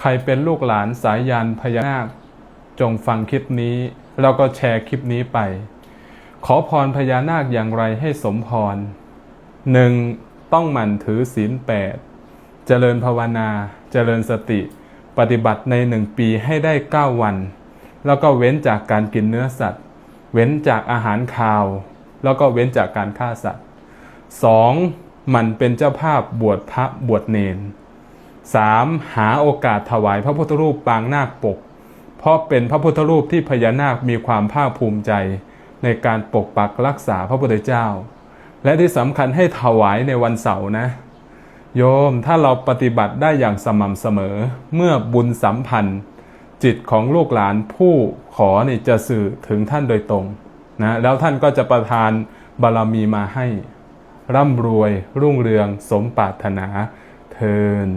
ใครเป็นลูกหลานสายยานพญานาค จงฟังคลิปนี้ แล้วก็แชร์คลิปนี้ไป ขอพรพญานาคอย่างไรให้สมพรหนึ่งต้องหมั่นถือศีลแปดเจริญภาวนา เจริญสติ ปฏิบัติในหนึ่งปีให้ได้เก้าวัน แล้วก็เว้นจากการกินเนื้อสัตว์ เว้นจากอาหารคาว แล้วก็เว้นจากการฆ่าสัตว์สองหมันเป็นเจ้าภาพบวชพระบวชเนน 3. หาโอกาสถวายพระพุทธรูปปางนาคปก เพราะเป็นพระพุทธรูปที่พญานาคมีความภาคภูมิใจ ในการปกปักรักษาพระพุทธเจ้า และที่สำคัญให้ถวายในวันเสาร์นะ โยมถ้าเราปฏิบัติได้อย่างสม่ำเสมอ เมื่อบุญสัมพันธ์ จิตของลูกหลานผู้ขอนี่จะสื่อถึงท่านโดยตรงนะแล้วท่านก็จะประทานบารมีมาให้ ร่ำรวยรุ่งเรืองสมปรารถนาเทิน